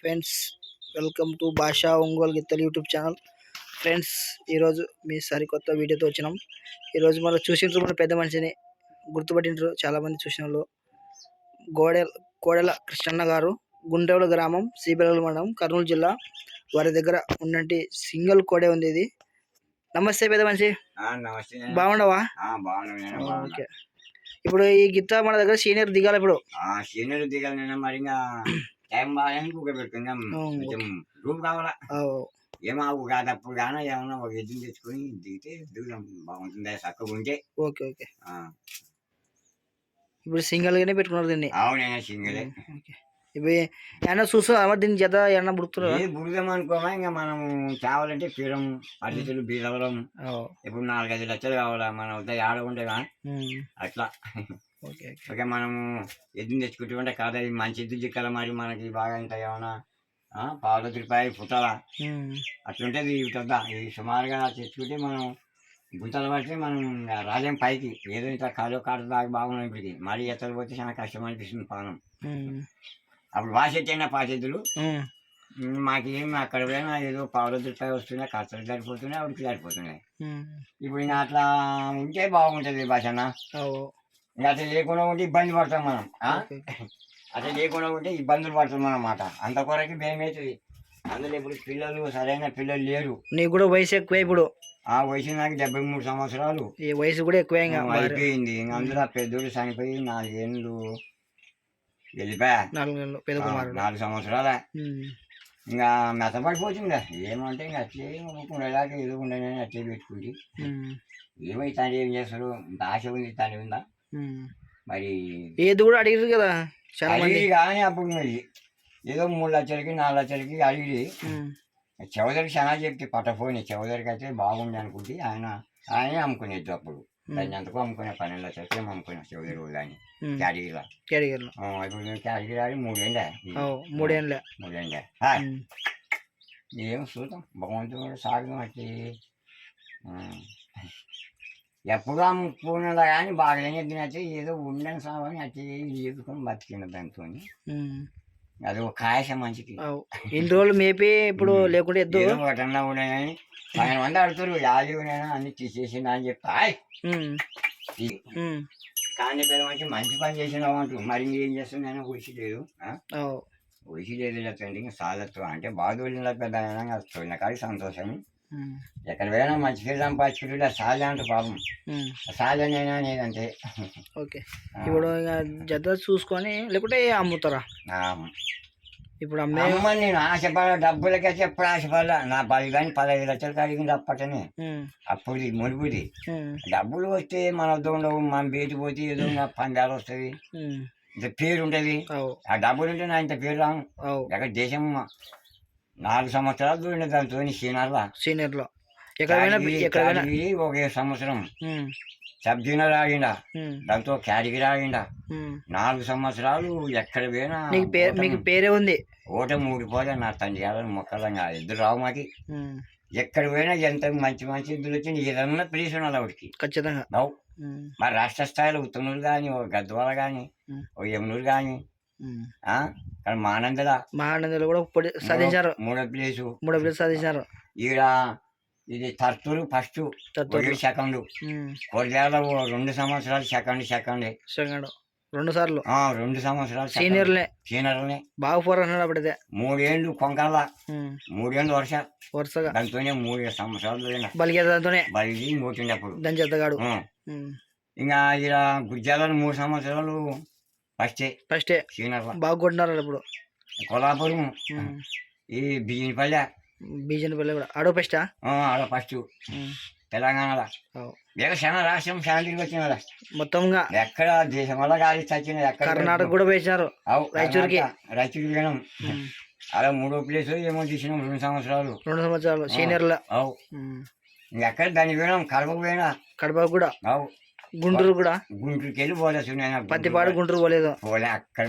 Friends welcome to భాషా ఒంగోలు గిత్తలు YouTube channel. Friends ఈరోజు మీ సరికొత్త వీడియోతో వచ్చినాం. ఈరోజు మనం చూసిండ్రు మన పెద్ద మనిషిని గుర్తుపట్టిండ్రు చాలామంది చూసిన వాళ్ళు గోడె కోడెల కృష్ణన్న గారు గుండెవల గ్రామం సిబిఎల్ మండలం కర్నూలు జిల్లా. వారి దగ్గర ఉన్నట్టు సింగిల్ కోడే ఉంది ఇది. నమస్తే పెద్ద మనిషి. బాగుండవా. ఓకే. ఇప్పుడు ఈ గిత్త మన దగ్గర సీనియర్ దిగాలి ఇప్పుడు. సీనియర్ దిగాలి మరి టైం పెట్టుకున్నా అవును. కొంచెం రూమ్ కావాలా? ఆ, ఏమో కాదు అప్పుడు కానీ ఏమన్నా ఒక ఎద్దుని తెచ్చుకొని దిగితే దిగుదాం బాగుంటుంది చక్కగా ఉంటే. Okay okay. ఇప్పుడు సింగిల్ గానే పెట్టుకున్నారు దీన్ని? అవునైనా సింగిలే. ఓకే. ఏమన్నా చూసా మరి దీని జత ఏమన్నా ఏ బుడదాం అనుకోమా? ఇంకా మనం కావాలంటే పీరం పరిస్థితులు బీరవడం ఇప్పుడు నాలుగైదు లక్షలు కావాలా? మన వద్ద ఆడకుంటే అట్లా. Okay okay. మనము ఎద్దుని తెచ్చుకుంటుంటే కాదా మంచి ఎద్దు చిక్కల మరి మనకి బాగా ఇంత ఏమన్నా? పావుల రూపాయి పుట్టాలా? ఉమ్, అట్లుంటది ఇట్లా ఈ సుమారుగా తెచ్చుకుంటే మనం గుంతలు పడితే మనం రాలేం పైకి. ఏదో ఇట్లా కాలో కాట దాకా బాగున్నాం ఇప్పటికి. మరీ ఎత్తలు పోతే చాలా కష్టం అనిపిస్తుంది పానం. అప్పుడు వాసెట్టైనా ఉమ్, మాకేం అక్కడ పోయినా ఏదో పావుల రూపాయి వస్తున్నాయి ఖర్చులు సరిపోతున్నాయి అవిడికి సరిపోతున్నాయి ఇప్పుడు ఇంకా అట్లా ఉంటే బాగుంటుంది భాషన ఇంకా అట్లా లేకుండా ఉంటే ఇబ్బంది పడతాం మనం. అట్లా లేకుండా ఉంటే ఇబ్బందులు పడుతున్నాం అన్నమాట. అంత కొరకి భయమవుతుంది అందులో ఇప్పుడు పిల్లలు సరైన పిల్లలు లేరు. నీకు కూడా వయసు ఎక్కువ ఇప్పుడు. ఆ వయసు నాకు డెబ్బై మూడు సంవత్సరాలు. ఈ వయసు కూడా ఎక్కువ అయిపోయింది. ఇంక అందులో పెద్దోడు చనిపోయి నాలుగేళ్ళు వెళ్ళిపోయా నాలుగు నెలలు పెద్ద కుమారుడు. నాలుగు సంవత్సరాల? ఇంకా మెత్తపడిపోతుందా ఏమంటే ఇంకా అట్లే ఉండేలాగా ఏదో ఉండని అట్లే పెట్టుకుంది. ఉమ్, ఏమైతే ఏం చేస్తారు ఆశ ఉంది తను ఉందా. మరి ఏది కూడా అడిగారు కదా అడిగి కానీ అప్పుడు మరి ఏదో మూడు లక్షలకి నాలుగు లక్షలకి అడిగి చౌదరికి చాలా చెప్తే పట్టపోని చౌదరికి అయితే బాగుంది అనుకుంటే ఆయన ఆయనే అమ్ముకునేది అప్పుడు. దాన్ని ఎంతకో అమ్ముకునే పన్నెండు ఏమో అమ్ముకునే చౌదరి కానీ ఉమ్, క్యాడగిరిలో కేడగిరిలో ఇప్పుడు మేము క్యాడగిరి ఆడి మూడేళ్ళే ఓ, మూడేళ్ళే ఉమ్, ఏం చూద్దాం భగవంతుడు అట్లే ఉమ్. ఎప్పుడు అమ్ముకున్నదా కానీ బాగాలేని తినచ్చు ఏదో ఉండని సావని అట్లే చేసుకొని బతికిన దాంతో. అది ఒక కాయస మంచికి ఇన్ని రోజులు మేపి ఇప్పుడు లేకుంటే ఎద్దు? ఒకటన్నా ఉన్నాయని ఆయన మంది ఆడుతారు యాది ఉన్నాయని అన్ని తీసేసిందా అని చెప్తా "ఆయ్, కానీ పెద్ద మంచి మంచి పని చేసినావు అంటూ. మరి ఏం చేస్తున్నాను ఊసి లేదు ఊసి లేదు లేదంటే ఇంకా అంటే బాధ వెళ్ళిన పెద్ద ఆయన తోలిన కాడికి సంతోషం ఎక్కడ పోయినా మంచి పేరు సంపాదించుకుంటే సాధ అంట పాపం. సాధనైనా నేనంటే ఓకే. ఇప్పుడు జత చూసుకొని లేకుంటే అమ్ముతారా? ఇప్పుడు అమ్మే నేను ఆశపడ డబ్బులకైతే ఎప్పుడు ఆశపడ నా పది కానీ పదహైదు లక్షలు కలిగింది అప్పటనే అప్పుడు మునుపుది. డబ్బులు వస్తే మన వద్ద ఉండవు మనం బయట పోతే ఏదో నా పందాలు వస్తుంది. ఇంత పేరు ఉంటుంది ఆ డబ్బులు ఉంటే నా ఇంత పేరు రాను. ఎక్కడ దేశం నాలుగు సంవత్సరాలు చూడండి దాంతో సీనియర్లో పోయినా ఎక్కడ పోయినా ఒకే సంవత్సరం. సబ్ జూనియర్ ఆగిండా దాంతో కేటగిరీ ఆగిండా. నాలుగు సంవత్సరాలు ఎక్కడ పోయినా మీకు పేరే ఉంది. ఓట మూడిపోతే నా తండ్రి గారు మొక్కలంగా ఇద్దరు రావు మాకి ఎక్కడ పోయినా ఎంత మంచి మంచి ఇద్దరు వచ్చి ఏదన్నా ప్లేస్ ఉండాలి ఆవిడకి. ఖచ్చితంగా. మరి రాష్ట్ర స్థాయిలో ఉత్తనూరు కానీ ఓ గద్వాల కానీ. ఓ యమునూరు కానీ ఉమ్. కానీ మానందల మహానందులు కూడా పొడి సాధించారు. మూడో ప్లేసు. మూడో ప్లేస్ సాధించారు. ఈడ ఇది తర్తూరు ఫస్ట్ సెకండ్. కొరియాల రెండు సంవత్సరాలు సెకండ్ సెకండ్. సెకండ్. రెండు సార్లు. రెండు సంవత్సరాలు. సీనియర్లే. సీనియర్లే. బాగా పోరాడినాడు అప్పుడైతే. మూడేళ్ళు కొంకాల మూడేళ్ళు వర్ష వరుసగా. దాంతోనే మూడు సంవత్సరాలు పోయినా. బలిగేదాంతోనే బలి మూటిండి అప్పుడు దాని. ఉమ్, ఇంకా ఈడ గుజ్జాలలో మూడు సంవత్సరాలు ఫస్టే. ఫస్టే. సీనియర్ల బాగా కొట్టినారు అప్పుడు కొల్లాపురం. ఉమ్, ఈ బియ్యపల్లె బీజేపీ పల్లె కూడా. ఆడో ఫస్టా? ఆడ ఫస్ట్. తెలంగాణలో. ఇక రాష్ట్రం శాంతికి వచ్చిన మొత్తంగా ఎక్కడ దేశం వల్ల గాలి చచ్చిన ఎక్కడ కర్ణాటక కూడా వేసినారు అవు, రాయచూరుకి. ఉమ్, అలా మూడో ప్లేస్ ఏమో తీసినాం రెండు సంవత్సరాలు. రెండు సంవత్సరాలు. సీనియర్ల. అవు. ఎక్కడ దానికి పోయినాం? కడపకు పోయినా. కడప కూడా. అవు. గుంటూరు కూడా. గుంటూరుకి వెళ్ళి పోలే సునైనా పత్తిపాడు గుంటూరు పోలేదు. పోలే అక్కడ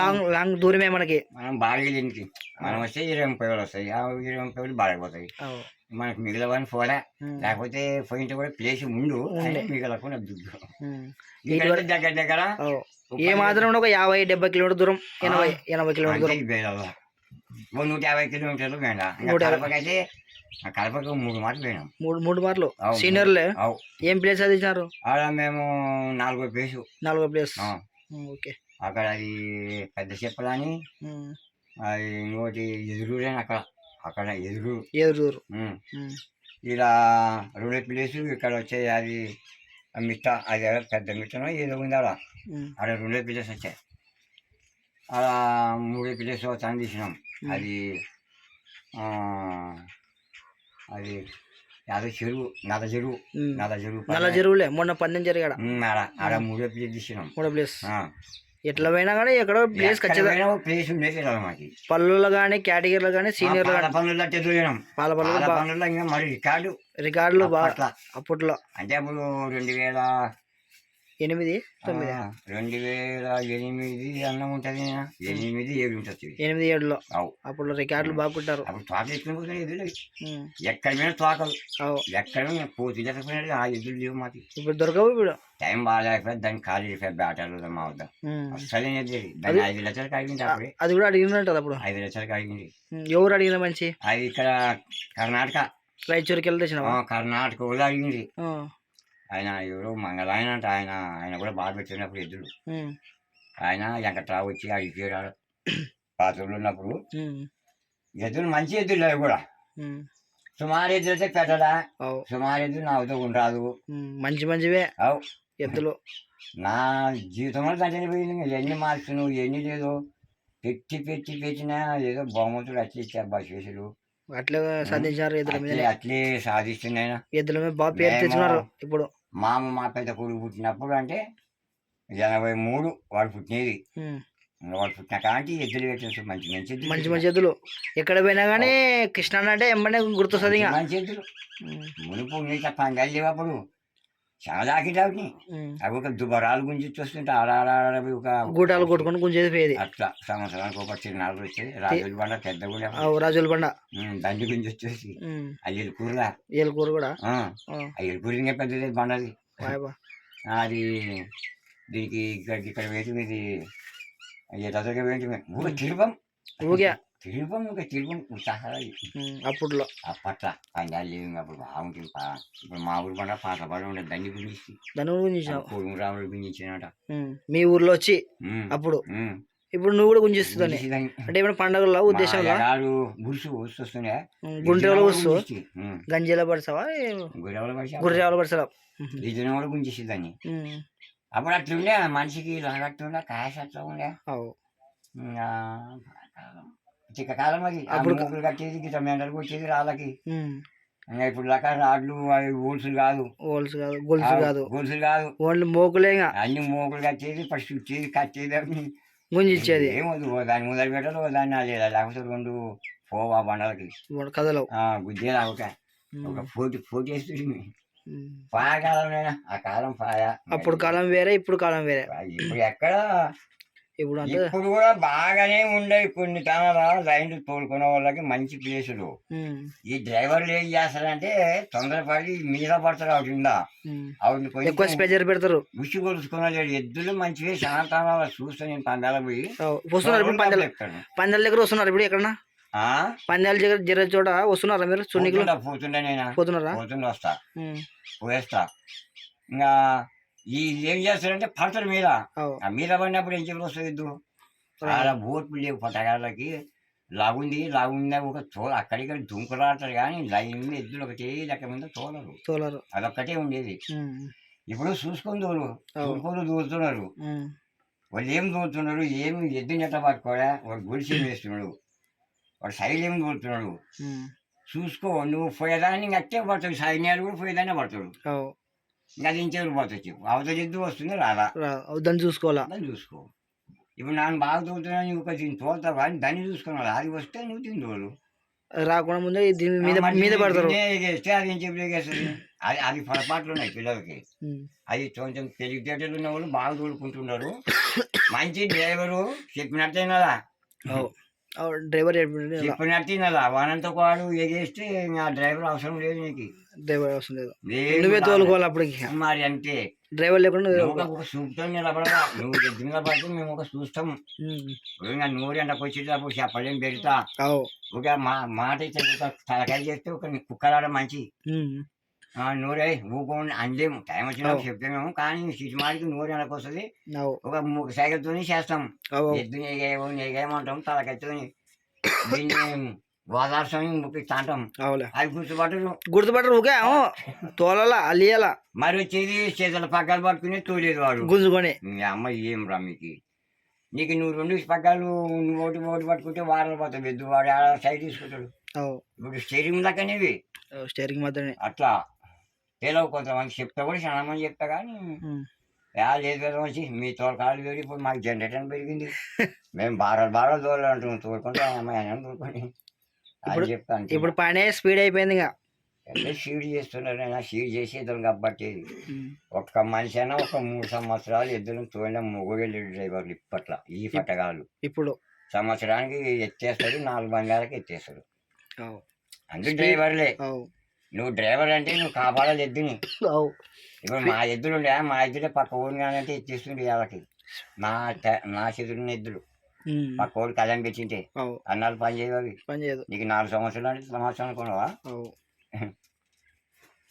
లాంగ్ లాంగ్ దూరమే మనకి. మనం బాగా ఎందుకు మనం వస్తే ఇరవై ముప్పై వేలు వస్తాయి. ఇరవై ముప్పై వేలు బాడైపోతాయి అవు. మనకు మిగిలినవని పోలే. లేకపోతే పోయింటే కూడా ప్లేస్ ముందు. మిగలకుండా దుడ్డు. ఇక్కడ దగ్గర దగ్గర ఏ మాత్రం ఒక యాభై డెబ్బై కిలోమీటర్ దూరం ఎనభై ఎనభై కిలోమీటర్ దూరం. నూట యాభై కిలోమీటర్లు పోయినా కడపకు మూడు పోయినాం మూడు మూడు మార్లు. సీనియర్లే అవు. ఏం ప్లేస్ సాధించినారు ఆడ మేము నాలుగో ప్లేసు నాలుగో ప్లేస్ ఓకే. అక్కడ అది పెద్ద చెప్పలని. అది ఇంకోటి ఎదురులేని అక్కడ అక్కడ ఎదురు ఎదురు. ఇలా రెండో ప్లేసు ఇక్కడ వచ్చే అది మిట్ట అది పెద్ద మిట్టనో ఏదో ఉంది ఉమ్. ఆడ రెండో ప్లేస్ వచ్చాయి. అలా మూడో ప్లేస్ వచ్చాను తీసినాం. అది అది యాదో చెరువు నద చెరువు. నద చెరువు నల్ల చెరువులే మొన్న పందెం జరిగాడ. ఆడ ఆడ మూడో ప్లేస్ తీసినాం. మూడో ప్లేస్. ఎట్లా పోయినా కానీ ఎక్కడో ప్లేస్ ఖచ్చితంగా ప్లేస్ ఉండేది మాకి. పళ్ళులో కానీ కేటగిరీలో కానీ సీనియర్లు పనులు అంటే ఎదురుపోయినాం పాల పాల పనుల్లో ఇంకా మరి రికార్డు రికార్డులు బాగా అప్పట్లో. అంటే అప్పుడు రెండు వేల ఎనిమిది తొమ్మిది. రెండు వేల ఎనిమిది అన్నం ఉంటుంది ఎనిమిది ఏడు ఉంటుంది ఎనిమిది ఏడులో. అవు. అప్పుడు రికార్డులు బాగా పుట్టారు అప్పుడు ఎదురు ఉమ్. ఎక్కడ పోయినా తోకలు అవు. ఎక్కడ పోయినా పోతు లేకపోయినా ఆ ఎదురు లేవు మాకు ఇప్పుడు దొరకవు ఇప్పుడు. టైం బాగాలేకపోతే దాన్ని ఖాళీ అయిపోయి బ్యాటర్లు మా వద్ద. అసలు దాన్ని ఐదు లక్షలకు అడిగింది అది కూడా అడిగినట్టు అప్పుడు. ఐదు లక్షలకు అడిగింది. ఎవరు అడిగిన మంచి? అది ఇక్కడ కర్ణాటక. రాయచూరికి వెళ్ళి తెచ్చినావా కర్ణాటక వాళ్ళు అడిగింది. ఆయన ఎవరో మంగళాయన అంట ఆయన ఆయన కూడా బాగా పెట్టినప్పుడు ఎద్దులు. ఆయన వెంకట్రావు వచ్చి అడిగాడు పాత్రలు ఉన్నప్పుడు. ఉమ్. ఎద్దులు మంచి ఎద్దులు అవి కూడా. సుమారు ఎద్దులు అయితే పెట్టడా. సుమారు ఎద్దులు నాతో ఉండరాదు. ఉమ్. మంచి మంచివే అవు. ఎద్దులు. నా జీవితంలో ఇంకా ఎన్ని మార్చును ఎన్ని లేదు పెట్టి పెట్టి పెట్టినా ఏదో బహుమతులు అట్లే ఇచ్చా అబ్బా శేషులు. అట్లే సాధించారు ఎద్దుల మీద అట్లే సాధిస్తున్నాయినా ఎద్దుల మీద బాగా పేరు తెచ్చుకున్నారు ఇప్పుడు. మామ మా పెద్ద కొడుకు పుట్టినప్పుడు అంటే ఎనభై మూడు వాడు పుట్టినది. వాడు పుట్టిన కాంటి ఎద్దులు పెట్టేసి మంచి మంచి ఎద్దులు మంచి మంచి ఎద్దులు. ఎక్కడ పోయినా కానీ కృష్ణ అంటే ఎంబడే గుర్తొస్తుంది మంచి ఎద్దులు. మునుపు నీట పందాలు లేవప్పుడు చాలా ఉమ్. అవి ఒక దుబరాలు గుంజి వస్తుంటే ఆడాడ ఒక గూటాలు కొట్టుకొని గుంజేది పోయేది. అట్లా సంవత్సరానికి ఒక చిన్నాళ్ళు వచ్చేది. రాజుల బండ పెద్ద కూడా ఆ రాజుల బండ. దండి గుంజి వచ్చేసి. ఉమ్. అయ్యల కూరలా ఏలుకూరు కూడా? ఆ, ఆ. అయ్యల కూర ఇంకా పెద్దది బండది. అది దీనికి ఇక్కడ వేయటం ఇది ఎదగా వేయటమే ఊక తిరుపం. ఊగే. తిరుపం సహా ఉమ్. అప్పుడులో అప్పట్ల పందాలు లేవు అప్పుడు బాగుంటుంది పా- ఇప్పుడు మా ఊరు పంట పాత పడి దండి గురించి. దాన్ని కూడా గుంజించినావు? కొడుకు రాముడు గురించినట. మీ ఊర్లో వచ్చి అప్పుడు? ఇప్పుడు నువ్వు కూడా గుంజిస్తుందని అంటే ఇప్పుడు పండగల ఉద్దేశంలో? గురుసు వస్తుండే. గుండ్రేవాళ్ళు వస్తు గంజీల పడతావా గుర్రేవాళ్ళు పడతావా ఇదిన కూడా గుంజేసేదాన్ని అప్పుడు అట్లుండే మనిషికి లాగట్టుండే కాయస్ అట్లా ఉండే. ఇంకా చిక్క కాలం అది అప్పుడు కట్టేది గిట్ట మెండలు కొట్టేది రాళ్ళకి. ఇప్పుడు దాకా రాడ్లు అవి గోల్సులు కాదు. ఓల్స్ కాదు గొలుసు కాదు. గోల్సులు కాదు. ఓన్లీ మోకులే అన్ని మోగులు కట్టేది ఫస్ట్ చుట్టేది కట్టేది అవి గుంజిచ్చేది ఏమొద్దు దాన్ని మొదలు పెట్టాలి దాన్ని అది లేకపోతే రెండు పోవా బండలకి. కథలో. ఆ గుద్దేలా ఒక పోటీ పోటీ వేస్తుంది పాకాలంలోనే ఆ కాలం పాయ అప్పుడు కాలం వేరే ఇప్పుడు కాలం వేరే. ఇప్పుడు ఎక్కడ ఇప్పుడు అంటే ఇప్పుడు కూడా బాగానే ఉండేవి కొన్ని తనాల లైన్లు తోలుకునే వాళ్ళకి మంచి ప్లేసులు. ఈ డ్రైవర్లు ఏం చేస్తారంటే తొందరపడి మీద పడతారు ఆవిడ. ఆవిడ ఎక్కువ స్పెజర్ పెడతారు. ఉసి కొలుసుకున్నాడు ఎద్దులు మంచివి శాంతాల చూస్తే నేను పందాల పోయి వస్తున్నారు ఇప్పుడు పందాలు. పందాల దగ్గర వస్తున్నారు ఇప్పుడు ఎక్కడన్నా? ఆ? పందాల దగ్గర జరిగే చోట వస్తున్నారా మీరు? సున్నికులు పోతుండా నేను? పోతున్నారా? పోతుండే వస్తా. పోయేస్తా. ఇంకా ఈ ఏం చేస్తారంటే పడతారు మీద. ఆ మీద పడినప్పుడు ఏం చెప్పి వస్తుంది ఎద్దు చాలా బోట్లు లేవు పట్టగాళ్ళకి లాగుంది లాగుంది ఒక తో అక్కడిక్కడ దుంకులాడతారు కానీ లైన్ ఎద్దులు ఒకటే లెక్క మీద తోలరు. తోలరు. అదొక్కటే ఉండేది. ఇప్పుడు చూసుకొని దూరు. తురుకోలు దూరుతున్నారు. వాళ్ళు ఏం దూరుతున్నారు? ఏం ఎద్దు నెట్ట పట్టుకోడా వాడు గుడిసి వేస్తున్నాడు. వాడు సైడ్ ఏం దూరుతున్నాడు? చూసుకో నువ్వు పోయేదాన్ని అట్టే పడతాడు. సైన్యాలు కూడా పోయేదాన్నే పడతాడు. ఇంకా ఇంచెవరు పట్టొచ్చు అవతల ఎద్దు వస్తుంది రాదా రా దాన్ని చూసుకోవాలా? దాన్ని చూసుకో. ఇప్పుడు నాన్న బాగా తోలుతున్నాను నువ్వు ఒక దీన్ని తోలుతావు కానీ దాన్ని చూసుకున్నాడు అది వస్తే నువ్వు తోలు. రాకుండా ముందే దీని మీద మీద పడతారు. దీన్నే అది ఏం చెప్పి ఎగేస్తుంది? అది అది పొరపాట్లు ఉన్నాయి పిల్లలకి. అది కొంచెం తెలివితేటలు ఉన్న వాళ్ళు బాగా తోలుకుంటున్నారు. మంచి డ్రైవరు చెప్పినట్టేనా. డ్రైవర్ చెప్పినట్టు తినాలా వానంతో వాడు ఎగేస్తే ఆ డ్రైవర్ అవసరం లేదు నీకు. డ్రైవర్ అవసరం లేదు. ఏం నువ్వే. తోలుకోవాలి అప్పటికి. మరి అంతే డ్రైవర్ లేకుండా ఒక చూపుతో నిలబడదా నువ్వు ఎద్దు నిలబడితే మేము ఒక చూస్తాం. నూరు ఎండకు వచ్చేటప్పుడు చెప్పలేం పెడతా. ఒక మా మాట ఒక తలకాయ చేస్తే ఒక కుక్కలాడ మంచి. నూరే ఊకోండి అందేము టైం వచ్చినప్పుడు చెప్తాము కానీ సిసిమాడికి నూరు ఎండకు వస్తుంది ఒక సైకిల్తోనే చేస్తాం. ఎద్దు నెగేమో నెగేమంటాం తలకైతే దీన్ని గోదావరి అంటాం. అవులే. అవి గుర్తుపట్టరు గుర్తుపట్టరు ఊకే? తోలాలా అల్లియాలా మరి వచ్చేది చేతుల పగ్గాలు పట్టుకుని తోలేదు వాడు. గుంజుకొని. మీ అమ్మ ఏం రా మీకు? నీకు నువ్వు రెండు పగ్గాలు నువ్వు ఒకటి ఒకటి పట్టుకుంటే వారాలు పోతావు ఎద్దు వాడు సైడ్ తీసుకుంటాడు. ఇప్పుడు స్టేరింగ్ దాకానేవి స్టేరింగ్ మాత్రమే. అట్లా? తెలియవు కొంతమంది చెప్తా కూడా చాలా మంది చెప్తా కానీ లేదు వచ్చి మీ తోలకాలు పెరిగి ఇప్పుడు మాకు జనరేటర్ పెరిగింది. మేము బారాలు బారాలు తోలు అంటున్నాం తోలుకుంటే అమ్మాయి తోలుకొని అది చెప్తాను ఇప్పుడు పనే స్పీడ్ అయిపోయింది ఇంకా. షీడ్ చేస్తున్నారు నా షీడ్ చేసేద్దాం కాబట్టి. ఉమ్. ఒక్క మనిషి అయినా ఒక మూడు సంవత్సరాలు ఇద్దరు తోలిన మొగుడు డ్రైవర్లు ఇప్పట్లో ఈ పట్టగాలు ఇప్పుడు. సంవత్సరానికి ఎత్తేస్తాడు నాలుగు బంగాలకి ఎత్తేస్తాడు. అందరు డ్రైవర్లే. నువ్వు డ్రైవర్ అంటే నువ్వు కాపాడాలి ఎద్దుని. ఇప్పుడు మా ఎద్దులు ఉండే మా ఎద్దులే పక్క ఊరిని అంటే ఎత్తేస్తుండే వాళ్ళకి నా ట- నా చేతులున్న ఎద్దులు. పక్క ఊరు కళ్యాణ్ పెట్టింటే అవు. అన్నాలు పని చేయవి పని చేయదు. నీకు నాలుగు సంవత్సరాలు అంటే సంవత్సరం అనుకున్నావా? అవు.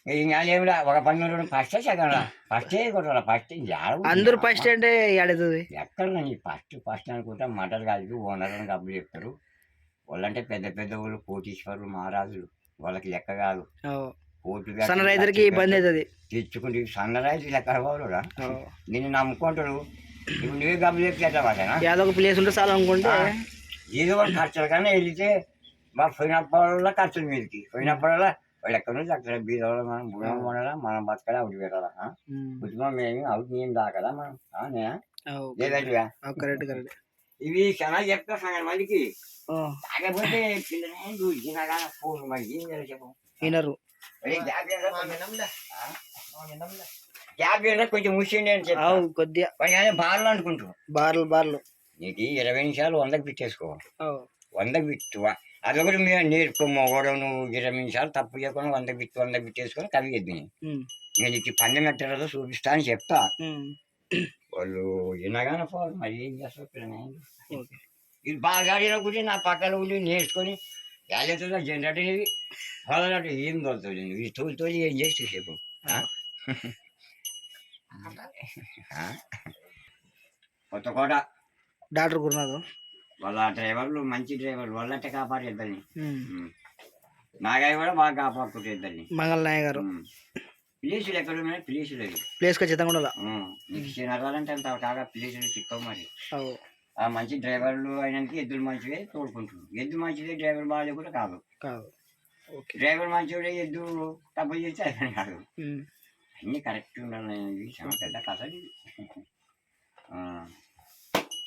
ఇంకా ఏమిలా ఒక పని ఫస్టే సెకండ్ ఫస్టే కొట్టాల ఫస్ట్ అందరూ ఫస్ట్ అంటే ఆడుతుంది ఎక్కడ నీ ఫస్ట్ ఫస్ట్ అనుకుంటా మటలు కలిపి ఓనర్ అని కబులు చెప్తారు. వాళ్ళంటే పెద్ద పెద్ద వాళ్ళు కోటీశ్వరులు మహారాజులు. వాళ్ళకి లెక్క కాదు. కోర్టు సన్న రైతులకి ఇబ్బంది అవుతుంది. తెచ్చుకుంటే సన్న రైతు లెక్క అవు దీన్ని నమ్ముకుంటాడు. ఇప్పుడు నువ్వే పడతానా? ఏదో ఒక ప్లేస్ ఉంటే చాలా అనుకుంటే. ఏదో ఒక ఖర్చులు కానీ వెళ్తే మా పోయినప్పుడల్లా ఖర్చులు మీదకి. పోయినప్పుడల్లా వాళ్ళు ఎక్కడి నుంచి అక్కడ బీదవాళ్ళు మనం భూమి కొనాలా మనం బతకాలా అవుట్ పెట్టాలా. కుటుంబం మేము అవుట్ నేను దాకదా మనం? నేనా? Correct correct. ఇవి చాలా చెప్తా సగం మందికి. కాకపోతే పిల్లలే ఫోన్ మరి ఏం చెప్పు. వినరు. గ్యాప్ ఏంట్రా కొంచెం ముసిండి అని చెప్పి కొద్దిగా. బార్లు అనుకుంటారు బార్లు బార్లు. నీకు ఇరవై నిమిషాలు వందకు పెట్టేసుకో వందకు బిట్టు అదొకటి మీరు నేర్చుకో కూడా నువ్వు ఇరవై నిమిషాలు తప్పు చేయకుండా వందకు బిట్టు వందకు బిట్టేసుకొని కవి ఎద్దు. నేను నీకు పందెం ఎట్టదో చూపిస్తా అని చెప్తా. వాళ్ళు వినగానే పోరు మరి ఏం చేస్తారు పిల్లలు ఇది బాగా ఆడినప్పుడు నా పక్కన ఉండి నేర్చుకొని యాలెత్తుగా జనరేటర్ ఇది. వాళ్ళంటే ఏం నువ్వు ఈ తోలు తోలి ఏం చేసి చెప్పు? కొత్త కోట. డాక్టర్ గురునాథ్. వాళ్ళ డ్రైవర్లు మంచి డ్రైవర్లు. వాళ్ళంటే కాపాడు ఇద్దరిని. ఉమ్. నాగాయి కూడా బాగా కాపాడుకుంటే మంగళ నాయ గారు. ప్లేసులు ఎక్కడ ఉన్నాయి ప్లేసులు అవి ప్లేస్ ఖచ్చితంగా ఉండాలి. నీకు చిన్నరాలంటే అంత కాగా ప్లేసులు చిక్కవు మరి. ఆ మంచి డ్రైవర్లు అయినానికి ఎద్దులు మంచివే తోడుకుంటున్నారు. ఎద్దు మంచిదే డ్రైవర్ బాగా కూడా కాదు. కాదు. ఓకే. డ్రైవర్ మంచివాడే ఎద్దు తప్పు చేస్తే అతను కాదు. అన్నీ కరెక్ట్ ఉండాలి ఇది చాలా పెద్ద కథ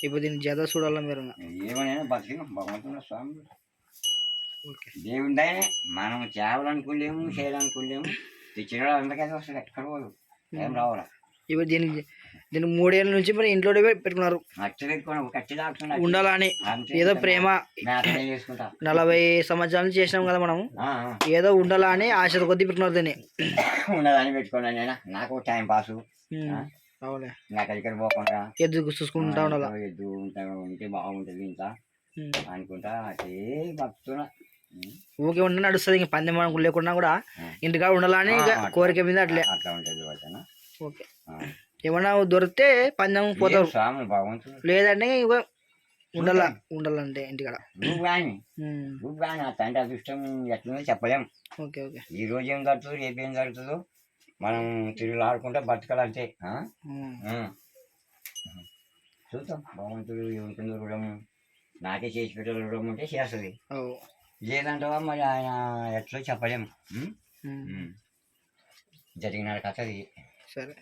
ఇప్పుడు దీన్ని జత చూడాలా మీరు? ఏమైనా బతికిన భగవంతుడు స్వామి. దేవుడిదైనా మనం చేయాలనుకోలేము చేయాలనుకోలేము తెచ్చిన అందరికీ పోదు. ఏం రావాలా? ఇప్పుడు దీనికి దీనికి మూడేళ్ళ నుంచి మరి ఇంట్లో పెట్టుకున్నారు. ఉండాలని ఏదో ప్రేమ. నలభై సంవత్సరాల చేసినాం కదా మనం. ఏదో ఉండాలా అని ఆశ కొద్ది పెట్టుకున్నారు దీన్ని. ఉన్నదని పెట్టుకున్నా నేను నాకు టైం పాస్. నాకు పోకుండా. ఎద్దు చూసుకుంటా ఉండాలా? ఎద్దు ఉంటా ఉంటే బాగుంటుంది ఇంత ఉమ్. అనుకుంటా అదే భక్తున్నా ఊకే ఉంటే నడుస్తుంది ఇంక పందెం మనకు లేకున్నా కూడా ఇంటికాడ ఉండాలని. కోరిక మీద అట్లే. అట్లా ఉంటుంది ఓకే. ఏమన్నా దొరికితే పందెం పోతారు. స్వామి భగవంతుడు లేదంటే ఇక ఉండాలా ఉండాలంటే ఇంటికాడ. నువ్వు కానీ ఉమ్. నువ్వు కానీ ఆ తండ్రి అదృష్టం ఎట్లుందో చెప్పలేం. Okay okay. ఈ రోజు ఏం జరుగుతుందో రేపు ఏం జరుగుతుందో మనం తిరుగులు ఆడుకుంటే బతకాలంటే ఆ? ఉమ్. ఆ. చూద్దాం. భగవంతుడు ఏముంటుందో రుణం నాకే చేసి పెట్టాలి రుణం ఉంటే చేస్తుంది. లేదంటావా మరి ఆయన ఎట్లా చెప్పలేం ఉం? ఉమ్. ఉం. జరిగిన కథ అది సరే